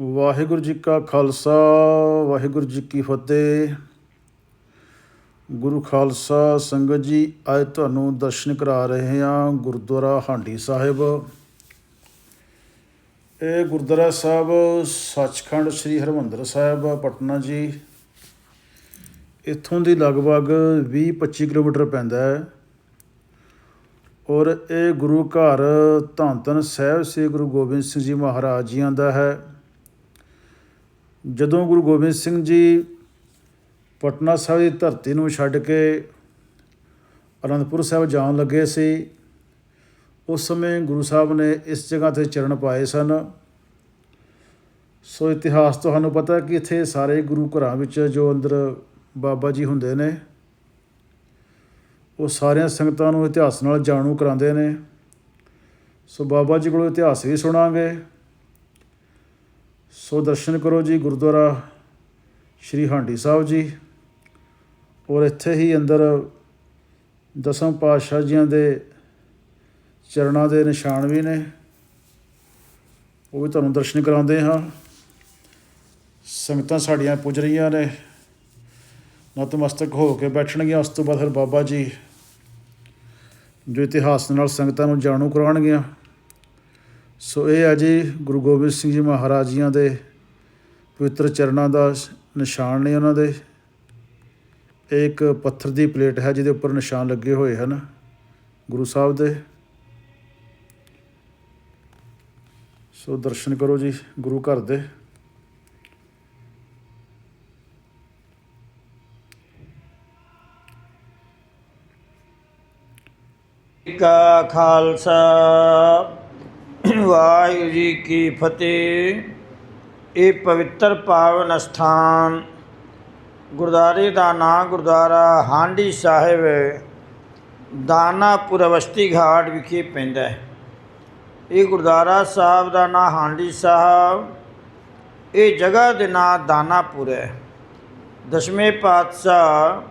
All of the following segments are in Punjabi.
ਵਾਹਿਗੁਰੂ ਜੀ ਕਾ ਖਾਲਸਾ, ਵਾਹਿਗੁਰੂ ਜੀ ਕੀ ਫਤਿਹ। ਗੁਰੂ ਖਾਲਸਾ ਸੰਗਤ ਜੀ, ਅੱਜ ਤੁਹਾਨੂੰ ਦਰਸ਼ਨ ਕਰਾ ਰਹੇ ਹਾਂ ਗੁਰਦੁਆਰਾ ਹਾਂਡੀ ਸਾਹਿਬ। ਇਹ ਗੁਰਦੁਆਰਾ ਸਾਹਿਬ ਸੱਚਖੰਡ ਸ੍ਰੀ ਹਰਿਮੰਦਰ ਸਾਹਿਬ, ਪਟਨਾ ਜੀ। ਇੱਥੋਂ ਦੀ ਲਗਭਗ 20-25 ਕਿਲੋਮੀਟਰ ਪੈਂਦਾ ਹੈ। ਔਰ ਇਹ ਗੁਰੂ ਘਰ ਧੰਨ ਧੰਨ ਸਾਹਿਬ ਸ੍ਰੀ ਗੁਰੂ ਗੋਬਿੰਦ ਸਿੰਘ ਜੀ ਮਹਾਰਾਜ ਜੀਆਂ ਦਾ ਹੈ। ਜਦੋਂ ਗੁਰੂ ਗੋਬਿੰਦ ਸਿੰਘ ਜੀ ਪਟਨਾ ਸਾਹਿਬ ਦੀ ਧਰਤੀ ਨੂੰ ਛੱਡ ਕੇ ਅਨੰਦਪੁਰ ਸਾਹਿਬ ਜਾਣ ਲੱਗੇ ਸੀ, ਉਸ ਸਮੇਂ ਗੁਰੂ ਸਾਹਿਬ ਨੇ ਇਸ ਜਗ੍ਹਾ ਤੇ ਚਰਨ ਪਾਏ ਸਨ। ਸੋ ਇਤਿਹਾਸ ਤੁਹਾਨੂੰ ਪਤਾ ਕਿ ਇੱਥੇ ਸਾਰੇ ਗੁਰੂ ਘਰਾਂ ਵਿੱਚ ਜੋ ਅੰਦਰ ਬਾਬਾ ਜੀ ਹੁੰਦੇ ਨੇ, ਉਹ ਸਾਰੀਆਂ ਸੰਗਤਾਂ ਨੂੰ ਇਤਿਹਾਸ ਨਾਲ ਜਾਣੂ ਕਰਾਉਂਦੇ ਨੇ। ਸੋ ਬਾਬਾ ਜੀ ਕੋਲੋਂ ਇਤਿਹਾਸ ਵੀ ਸੁਣਾਂਗੇ। ਸੋ ਦਰਸ਼ਨ ਕਰੋ ਜੀ ਗੁਰਦੁਆਰਾ ਸ਼੍ਰੀ ਹਾਂਡੀ ਸਾਹਿਬ ਜੀ। ਔਰ ਇੱਥੇ ਹੀ ਅੰਦਰ ਦਸਮ ਪਾਤਸ਼ਾਹ ਜੀਆਂ ਦੇ ਚਰਨਾਂ ਦੇ ਨਿਸ਼ਾਨ ਵੀ ਨੇ। ਉਹ ਵੀ ਤੁਹਾਨੂੰ ਦਰਸ਼ਨ ਕਰਾਉਂਦੇ ਹਾਂ। ਸੰਗਤਾਂ ਸਾਡੀਆਂ ਪੁੱਜ ਰਹੀਆਂ ਨੇ। ਨਤਮਸਤਕ ਹੋ ਕੇ ਬੈਠਣਗੀਆਂ। ਉਸ ਤੋਂ ਬਾਅਦ ਹਰ ਬਾਬਾ ਜੀ ਜੋ ਇਤਿਹਾਸ ਨਾਲ ਸੰਗਤਾਂ ਨੂੰ ਜਾਣੂ ਕਰਾਉਣਗੀਆਂ। ਸੋ ਇਹ ਆ ਜੀ ਗੁਰੂ ਗੋਬਿੰਦ ਸਿੰਘ ਜੀ ਮਹਾਰਾਜ ਜੀਆਂ ਦੇ ਪਵਿੱਤਰ ਚਰਨਾਂ ਦਾ ਨਿਸ਼ਾਨ ਨੇ ਉਹਨਾਂ ਦੇ। ਇਹ ਇੱਕ ਪੱਥਰ ਦੀ ਪਲੇਟ ਹੈ ਜਿਹਦੇ ਉੱਪਰ ਨਿਸ਼ਾਨ ਲੱਗੇ ਹੋਏ ਹਨ ਗੁਰੂ ਸਾਹਿਬ ਦੇ। ਸੋ ਦਰਸ਼ਨ ਕਰੋ ਜੀ ਗੁਰੂ ਘਰ ਦੇ। ਕਾ ਖਾਲਸਾ ਵਾਹਿਗੁਰੂ ਜੀ ਕੀ ਫਤਿਹ। ਇਹ ਪਵਿੱਤਰ ਪਾਵਨ ਸਥਾਨ ਗੁਰਦਾਰੇ ਦਾ ਨਾਂ ਗੁਰਦੁਆਰਾ ਹਾਂਡੀ ਸਾਹਿਬ ਦਾਨਾਪੁਰ ਅਵਸਤੀ ਘਾਟ ਵਿਖੇ ਪੈਂਦਾ ਹੈ। ਇਹ ਗੁਰਦੁਆਰਾ ਸਾਹਿਬ ਦਾ ਨਾਂ ਹਾਂਡੀ ਸਾਹਿਬ। ਇਹ ਜਗ੍ਹਾ ਦੇ ਨਾਂ ਦਾਨਾਪੁਰ ਹੈ। ਦਸ਼ਵੇਂ ਪਾਤਸ਼ਾਹ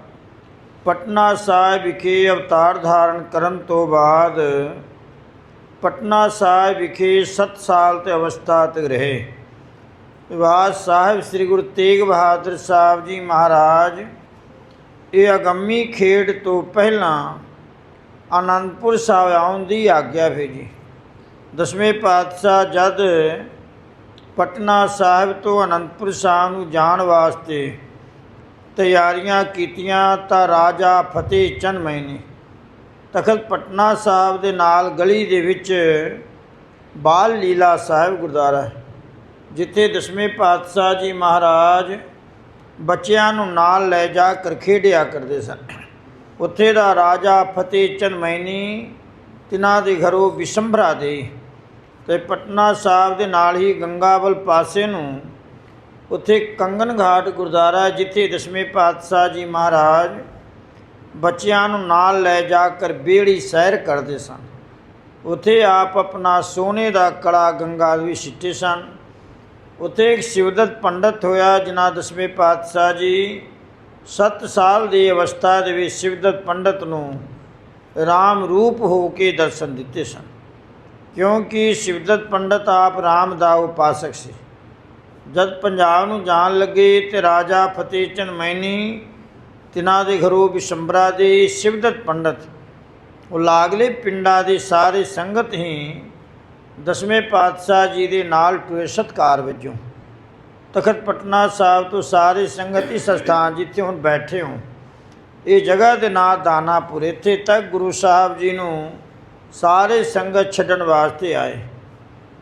ਪਟਨਾ ਸਾਹਿਬ ਵਿਖੇ ਅਵਤਾਰ ਧਾਰਨ ਕਰਨ ਤੋਂ ਬਾਅਦ ਪਟਨਾ ਸਾਹਿਬ ਵਿਖੇ 7 ਸਾਲ ਤੇ ਅਵਸਥਾ ਤੱਕ ਰਹੇ। ਵਿਵਾਦ ਸਾਹਿਬ ਸ੍ਰੀ ਗੁਰੂ ਤੇਗ ਬਹਾਦਰ ਸਾਹਿਬ ਜੀ ਮਹਾਰਾਜ, ਇਹ ਅਗੰਮੀ ਖੇਡ ਤੋਂ ਪਹਿਲਾਂ ਆਨੰਦਪੁਰ ਸਾਹਿਬ ਆਉਣ ਦੀ ਆਗਿਆ ਭੇਜੀ। ਦਸਵੇਂ ਪਾਤਸ਼ਾਹ ਜਦ ਪਟਨਾ ਸਾਹਿਬ ਤੋਂ ਆਨੰਦਪੁਰ ਸਾਹਿਬ ਨੂੰ ਜਾਣ ਵਾਸਤੇ ਤਿਆਰੀਆਂ ਕੀਤੀਆਂ ਤਾਂ ਰਾਜਾ ਫਤਿਹ ਚੰਦ ਮੈਨੇ ਤਖਤ ਪਟਨਾ ਸਾਹਿਬ ਦੇ ਨਾਲ ਗਲੀ ਦੇ ਵਿੱਚ ਬਾਲ ਲੀਲਾ ਸਾਹਿਬ ਗੁਰਦੁਆਰਾ ਹੈ, ਜਿੱਥੇ ਦਸਵੇਂ ਪਾਤਸ਼ਾਹ ਜੀ ਮਹਾਰਾਜ ਬੱਚਿਆਂ ਨੂੰ ਨਾਲ ਲੈ ਜਾ ਕਰ ਖੇਡਿਆ ਕਰਦੇ ਸਨ। ਉੱਥੇ ਦਾ ਰਾਜਾ ਫਤਿਹ ਚੰਦ ਮੈਨੀ ਤਿਨਾਂ ਦੇ ਘਰੋਂ ਵਿਸ਼ੰਭਰਾ ਦੇ ਤੇ ਪਟਨਾ ਸਾਹਿਬ ਦੇ ਨਾਲ ਹੀ ਗੰਗਾਵਲ ਪਾਸੇ ਨੂੰ ਉੱਥੇ ਕੰਗਨ ਘਾਟ ਗੁਰਦੁਆਰਾ ਜਿੱਥੇ ਦਸਵੇਂ ਪਾਤਸ਼ਾਹ ਜੀ ਮਹਾਰਾਜ ਬੱਚਿਆਂ ਨੂੰ ਨਾਲ ਲੈ ਜਾ ਕਰ ਬੇੜੀ ਸੈਰ ਕਰਦੇ ਸਨ। ਉੱਥੇ ਆਪ ਆਪਣਾ ਸੋਨੇ ਦਾ ਕੜਾ ਗੰਗਾ ਵੀ ਛਿੱਟੇ ਸਨ। ਉੱਥੇ ਇੱਕ ਸ਼ਿਵਦਤ ਪੰਡਤ ਹੋਇਆ ਜਿਨ੍ਹਾਂ ਦਸਵੇਂ ਪਾਤਸ਼ਾਹ ਜੀ 7 ਸਾਲ ਦੀ ਅਵਸਥਾ ਦੇ ਵਿੱਚ ਸ਼ਿਵਦਤ ਪੰਡਤ ਨੂੰ ਰਾਮ ਰੂਪ ਹੋ ਕੇ ਦਰਸ਼ਨ ਦਿੱਤੇ ਸਨ। ਕਿਉਂਕਿ ਸ਼ਿਵਦਤ ਪੰਡਤ ਆਪ ਰਾਮ ਦਾ ਉਪਾਸਕ ਸੀ। ਜਦ ਪੰਜਾਬ ਨੂੰ ਜਾਣ ਲੱਗੇ ਤੇ ਰਾਜਾ ਫਤਿਹ ਚੰਦ ਮੈਨੀ ਤਿਨਾਂ ਦੇ ਘਰੋਂ ਵਿਸ਼ੰਬਰਾ ਦੇ ਸ਼ਿਵਦਤ ਪੰਡਤ। ਉਹ ਲਾਗਲੇ ਪਿੰਡਾਂ ਦੇ ਸਾਰੇ ਸੰਗਤ ਹੀ ਦਸਵੇਂ ਪਾਤਸ਼ਾਹ ਜੀ ਦੇ ਨਾਲ ਟੁਏ ਸਤਕਾਰ ਵਜੋਂ। ਤਖਤ ਪਟਨਾ ਸਾਹਿਬ ਤੋਂ ਸਾਰੇ ਸੰਗਤ ਇਸ ਸਥਾਨ ਜਿੱਥੇ ਹੁਣ ਬੈਠੇ ਹੋ। ਇਹ ਜਗ੍ਹਾ ਦੇ ਨਾਂ ਦਾਨਾਪੁਰ। ਇੱਥੇ ਤੱਕ ਗੁਰੂ ਸਾਹਿਬ ਜੀ ਨੂੰ ਸਾਰੇ ਸੰਗਤ ਛੱਡਣ ਵਾਸਤੇ ਆਏ।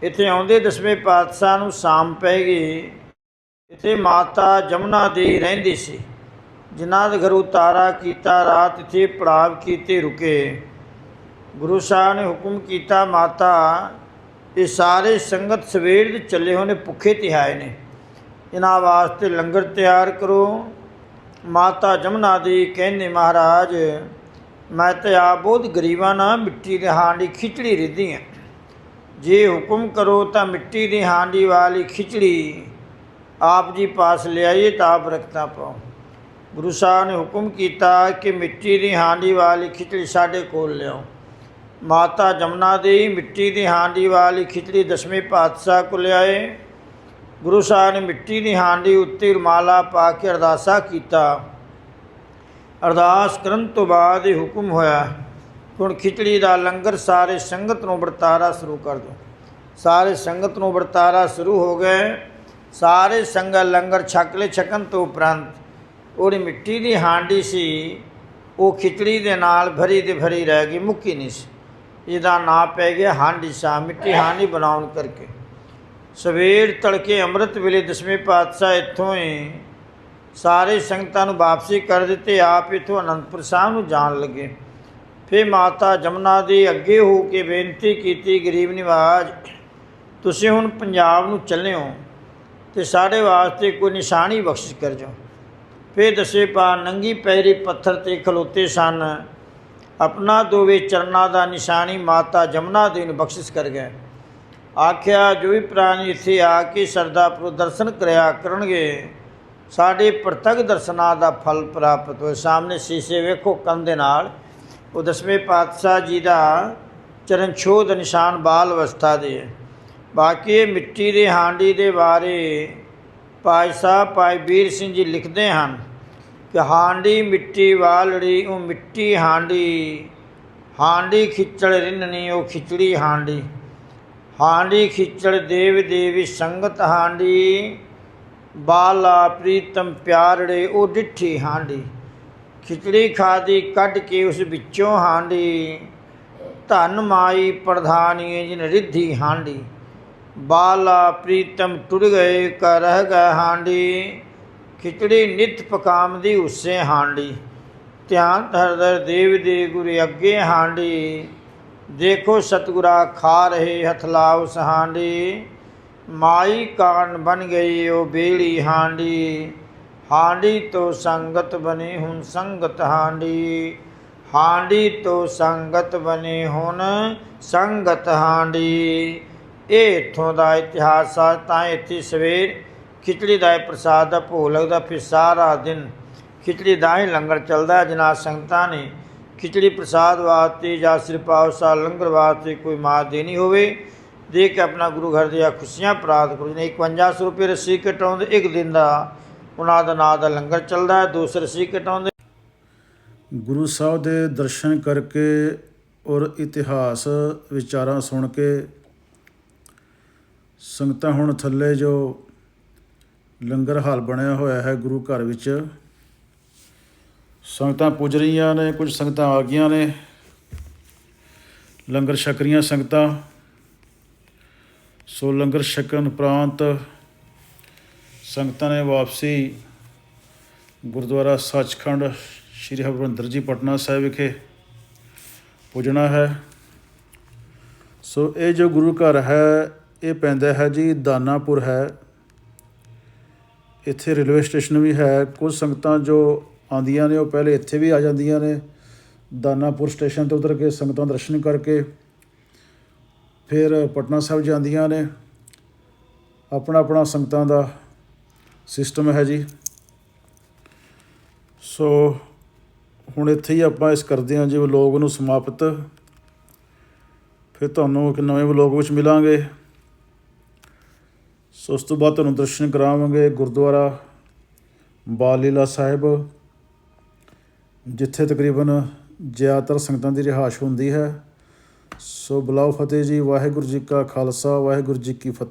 ਇੱਥੇ ਆਉਂਦੇ ਦਸਵੇਂ ਪਾਤਸ਼ਾਹ ਨੂੰ ਸ਼ਾਮ ਪੈ ਗਈ। ਇੱਥੇ ਮਾਤਾ ਜਮਨਾ ਦੀ ਰਹਿੰਦੀ ਸੀ। ਜਿਨ੍ਹਾਂ ਦੇ ਘਰ ਉਤਾਰਾ ਕੀਤਾ, ਰਾਤ ਇੱਥੇ ਪੜਾਵ ਕੀਤੇ ਰੁਕੇ। ਗੁਰੂ ਸਾਹਿਬ ਨੇ ਹੁਕਮ ਕੀਤਾ, ਮਾਤਾ, ਇਹ ਸਾਰੇ ਸੰਗਤ ਸਵੇਰ ਦੇ ਚੱਲੇ ਹੋਣੇ ਭੁੱਖੇ ਤਿਹਾਏ ਨੇ। ਇਹਨਾਂ ਵਾਸਤੇ ਲੰਗਰ ਤਿਆਰ ਕਰੋ। ਮਾਤਾ ਜਮਨਾ ਦੀ ਕਹਿੰਦੇ, ਮਹਾਰਾਜ, ਮੈਂ ਤੇ ਆਪ ਬਹੁਤ ਗਰੀਬਾਂ ਨਾ ਮਿੱਟੀ ਦੇ ਹਾਂਡੀ ਖਿਚੜੀ ਰਿੱਧੀ ਹਾਂ ਜੇ ਹੁਕਮ ਕਰੋ ਤਾਂ ਮਿੱਟੀ ਦੀ ਹਾਂਡੀ ਵਾਲੀ ਖਿਚੜੀ ਆਪ ਜੀ ਪਾਸ ਲਿਆਈਏ ਤਾਂ ਆਪ ਰਖਤਾ ਪਾਓ। ਗੁਰੂ ਸਾਹਿਬ ਨੇ ਹੁਕਮ ਕੀਤਾ ਕਿ ਮਿੱਟੀ ਦੀ ਹਾਂਡੀ ਵਾਲੀ ਖਿਚੜੀ ਸਾਡੇ ਕੋਲ ਲਿਆਓ। ਮਾਤਾ ਜਮਨਾ ਦੀ ਮਿੱਟੀ ਦੀ ਹਾਂਡੀ ਵਾਲੀ ਖਿਚੜੀ ਦਸਵੇਂ ਪਾਤਸ਼ਾਹ ਕੋਲ ਲਿਆਏ। ਗੁਰੂ ਸਾਹਿਬ ਨੇ ਮਿੱਟੀ ਦੀ ਹਾਂਡੀ ਉੱਤੇ ਰੁਮਾਲਾ ਪਾ ਕੇ ਅਰਦਾਸਾ ਕੀਤਾ। ਅਰਦਾਸ ਕਰਨ ਤੋਂ ਬਾਅਦ ਇਹ ਹੁਕਮ ਹੋਇਆ, ਹੁਣ ਖਿਚੜੀ ਦਾ ਲੰਗਰ ਸਾਰੇ ਸੰਗਤ ਨੂੰ ਵਰਤਾਰਾ ਸ਼ੁਰੂ ਕਰ ਦਿਓ। ਸਾਰੇ ਸੰਗਤ ਨੂੰ ਵਰਤਾਰਾ ਸ਼ੁਰੂ ਹੋ ਗਏ। ਸਾਰੇ ਸੰਗਤ ਲੰਗਰ ਛਕ ਲੈ ਛਕਣ ਤੋਂ ਉਪਰੰਤ ਉਹਦੀ ਮਿੱਟੀ ਦੀ ਹਾਂਡੀ ਸੀ, ਉਹ ਖਿਚੜੀ ਦੇ ਨਾਲ ਭਰੀ ਤੇ ਭਰੀ ਰਹਿ ਗਈ, ਮੁੱਕੀ ਨਹੀਂ ਸੀ। ਇਹਦਾ ਨਾਂ ਪੈ ਗਿਆ ਹਾਂਡੀ ਸਾ ਮਿੱਟੀ ਹਾਂਡੀ ਬਣਾਉਣ ਕਰਕੇ। ਸਵੇਰ ਤੜਕੇ ਅੰਮ੍ਰਿਤ ਵੇਲੇ ਦਸਵੇਂ ਪਾਤਸ਼ਾਹ ਇੱਥੋਂ ਹੀ ਸਾਰੇ ਸੰਗਤਾਂ ਨੂੰ ਵਾਪਸੀ ਕਰ ਦਿੱਤੇ, ਆਪ ਇੱਥੋਂ ਅਨੰਦਪੁਰ ਸਾਹਿਬ ਨੂੰ ਜਾਣ ਲੱਗੇ। ਫਿਰ ਮਾਤਾ ਜਮਨਾ ਦੇ ਅੱਗੇ ਹੋ ਕੇ ਬੇਨਤੀ ਕੀਤੀ, ਗਰੀਬ ਨਿਵਾਜ, ਤੁਸੀਂ ਹੁਣ ਪੰਜਾਬ ਨੂੰ ਚੱਲੇ ਹੋ ਤੇ ਸਾਡੇ ਵਾਸਤੇ ਕੋਈ ਨਿਸ਼ਾਨੀ ਬਖਸ਼ਿਸ਼ ਕਰ ਜਾਓ। ਫਿਰ ਦਸੇ ਪਾ, ਨੰਗੀ ਪੈਰੀ ਪੱਥਰ ਤੇ ਖਲੋਤੇ ਸਨ। ਆਪਣਾ ਦੋਵੇਂ ਚਰਨਾਂ ਦਾ ਨਿਸ਼ਾਨੀ ਮਾਤਾ ਜਮਨਾ ਦੇ ਨੂੰ ਬਖਸ਼ਿਸ਼ ਕਰ ਗਏ। ਆਖਿਆ, ਜੋ ਵੀ ਪ੍ਰਾਣੀ ਇੱਥੇ ਆ ਕੇ ਸਰਦਾਪੁਰ ਦਰਸ਼ਨ ਕਰਿਆ ਕਰਨਗੇ, ਸਾਡੇ ਪ੍ਰਤੱਖ ਦਰਸ਼ਨਾਂ ਦਾ ਫਲ ਪ੍ਰਾਪਤ ਹੋਏ। ਸਾਹਮਣੇ ਸ਼ੀਸ਼ੇ ਵੇਖੋ ਕੰਨ ਦੇ ਨਾਲ। ਉਹ ਦਸਵੇਂ ਪਾਤਸ਼ਾਹ ਜੀ ਦਾ ਚਰਨ ਛੋਹ ਨਿਸ਼ਾਨ ਬਾਲ ਅਵਸਥਾ ਦੇ। ਬਾਕੀ ਮਿੱਟੀ ਦੇ ਹਾਂਡੀ ਦੇ ਬਾਰੇ ਭਾਈ ਸਾਹਿਬ, ਭਾਈ ਵੀਰ ਸਿੰਘ ਜੀ ਲਿਖਦੇ ਹਨ ਕਿ ਹਾਂਡੀ ਮਿੱਟੀ ਵਾਲੜੀ, ਉਹ ਮਿੱਟੀ ਹਾਂਡੀ ਹਾਂਡੀ ਖਿੱਚੜ ਰਿੰਨਣੀ, ਉਹ ਖਿਚੜੀ ਹਾਂਡੀ। ਹਾਂਡੀ ਖਿੱਚੜ ਦੇਵ ਦੇਵੀ ਸੰਗਤ ਹਾਂਡੀ, ਬਾਲਾ ਪ੍ਰੀਤਮ ਪਿਆਰੜੇ, ਉਹ ਡਿੱਠੀ ਹਾਂਡੀ। ਖਿਚੜੀ ਖਾਦੀ ਕੱਢ ਕੇ ਉਸ ਵਿੱਚੋਂ ਹਾਂਡੀ। ਧਨ ਮਾਈ ਪ੍ਰਧਾਨੀ ਜਿਨ ਰਿੱਧੀ ਹਾਂਡੀ। ਬਾਲਾ ਪ੍ਰੀਤਮ ਟੁਰ ਗਏ ਕਰ ਰਹਿ ਗਏ ਹਾਂਡੀ। ਖਿਚੜੀ ਨਿਤ ਪਕਾਮਦੀ ਉਸੇ ਹਾਂਡੀ। ਧਿਆਨ ਧਰਦਰ ਦੇਵ ਦੇ ਗੁਰੂ ਅੱਗੇ ਹਾਂਡੀ। ਦੇਖੋ ਸਤਿਗੁਰਾ ਖਾ ਰਹੇ ਹਥਲਾ ਉਸ ਹਾਂਡੀ ਮਾਈ ਕਾਰਨ ਬਨ ਗਈ ਉਹ ਬੇੜੀ ਹਾਂਡੀ। ਹਾਂਡੀ ਤੋਂ ਸੰਗਤ ਬਣੀ ਹੁਣ ਸੰਗਤ ਹਾਂਡੀ। ਹਾਂਡੀ ਤੋਂ ਸੰਗਤ ਬਣੀ ਹੁਣ ਸੰਗਤ ਹਾਂਡੀ। ਇਹ ਇੱਥੋਂ ਦਾ ਇਤਿਹਾਸ ਆ, ਤਾਂ ਇੱਥੇ ਸਵੇਰ ਖਿਚੜੀ ਦਾ ਇਹ ਪ੍ਰਸਾਦ ਦਾ ਭੋਗ ਲੱਗਦਾ, ਫਿਰ ਸਾਰਾ ਦਿਨ ਖਿਚੜੀ ਦਾ ਹੀ ਲੰਗਰ ਚੱਲਦਾ ਹੈ। ਜਿਨ੍ਹਾਂ ਸੰਗਤਾਂ ਨੇ ਖਿਚੜੀ ਪ੍ਰਸਾਦ ਵਾਸਤੇ ਜਾਂ ਸਿਰਪਾਵ ਸਾ ਲੰਗਰ ਵਾਸਤੇ ਕੋਈ ਮਾਤ ਦੇਣੀ ਹੋਵੇ, ਦੇ ਕੇ ਆਪਣਾ ਗੁਰੂ ਘਰ ਦੀਆਂ ਖੁਸ਼ੀਆਂ ਪ੍ਰਾਪਤ ਕਰੋ। ਜਿਹਨੇ 5100 ਰੁਪਏ ਰਸੀ ਕਟਾਉਂਦੇ, ਇੱਕ ਦਿਨ ਦਾ ਉਹਨਾਂ ਦਾ ਨਾਂ ਦਾ ਲੰਗਰ ਚੱਲਦਾ ਹੈ ਦੂਸਰੇ ਰਸੀ ਕਟਾਉਂਦੇ। ਗੁਰੂ ਸਾਹਿਬ ਦੇ ਦਰਸ਼ਨ ਕਰਕੇ ਔਰ ਇਤਿਹਾਸ ਵਿਚਾਰਾਂ ਸੁਣ ਕੇ ਸੰਗਤਾਂ ਹੁਣ ਥੱਲੇ ਜੋ ਲੰਗਰ ਹਾਲ ਬਣਿਆ ਹੋਇਆ ਹੈ ਗੁਰੂ ਘਰ ਵਿੱਚ, ਸੰਗਤਾਂ ਪੁੱਜ ਰਹੀਆਂ ਨੇ, ਕੁਝ ਸੰਗਤਾਂ ਆ ਗਈਆਂ ਨੇ। ਲੰਗਰ ਛਕ ਰਹੀਆਂ ਸੰਗਤਾਂ। ਸੋ ਲੰਗਰ ਛਕਣ ਉਪਰੰਤ ਸੰਗਤਾਂ ਨੇ ਵਾਪਸੀ ਗੁਰਦੁਆਰਾ ਸੱਚਖੰਡ ਸ੍ਰੀ ਹਰਿਮੰਦਰ ਜੀ, ਪਟਨਾ ਸਾਹਿਬ ਵਿਖੇ ਪੁੱਜਣਾ ਹੈ। ਸੋ ਇਹ ਜੋ ਗੁਰੂ ਘਰ ਹੈ ਇਹ ਪੈਂਦਾ ਹੈ ਜੀ, ਦਾਨਾਪੁਰ ਹੈ। ਇੱਥੇ ਰੇਲਵੇ ਸਟੇਸ਼ਨ ਵੀ ਹੈ। ਕੁਝ ਸੰਗਤਾਂ ਜੋ ਆਉਂਦੀਆਂ ਨੇ, ਉਹ ਪਹਿਲੇ ਇੱਥੇ ਵੀ ਆ ਜਾਂਦੀਆਂ ਨੇ। ਦਾਨਾਪੁਰ ਸਟੇਸ਼ਨ ਤੋਂ ਉਤਰ ਕੇ ਸੰਗਤਾਂ ਦਰਸ਼ਨ ਕਰਕੇ ਫਿਰ ਪਟਨਾ ਸਾਹਿਬ ਜਾਂਦੀਆਂ ਨੇ। ਆਪਣਾ ਆਪਣਾ ਸੰਗਤਾਂ ਦਾ ਸਿਸਟਮ ਹੈ ਜੀ। ਸੋ ਹੁਣ ਇੱਥੇ ਹੀ ਆਪਾਂ ਇਸ ਕਰਦੇ ਹਾਂ ਜੀ ਵਲੋਗ ਨੂੰ ਸਮਾਪਤ। ਫਿਰ ਤੁਹਾਨੂੰ ਇੱਕ ਨਵੇਂ ਵਲੋਗ ਵਿੱਚ ਮਿਲਾਂਗੇ। ਸੋ ਉਸ ਤੋਂ ਬਾਅਦ ਤੁਹਾਨੂੰ ਦਰਸ਼ਨ ਕਰਾਵਾਂਗੇ ਗੁਰਦੁਆਰਾ ਬਾਲ ਲੀਲਾ ਸਾਹਿਬ, ਜਿੱਥੇ ਤਕਰੀਬਨ ਜ਼ਿਆਦਾਤਰ ਸੰਗਤਾਂ ਦੀ ਰਿਹਾਇਸ਼ ਹੁੰਦੀ ਹੈ। ਸੋ ਬੁਲਾਓ ਫਤਿਹ ਜੀ, ਵਾਹਿਗੁਰੂ ਜੀ ਕਾ ਖਾਲਸਾ, ਵਾਹਿਗੁਰੂ ਜੀ ਕੀ ਫਤਿਹ।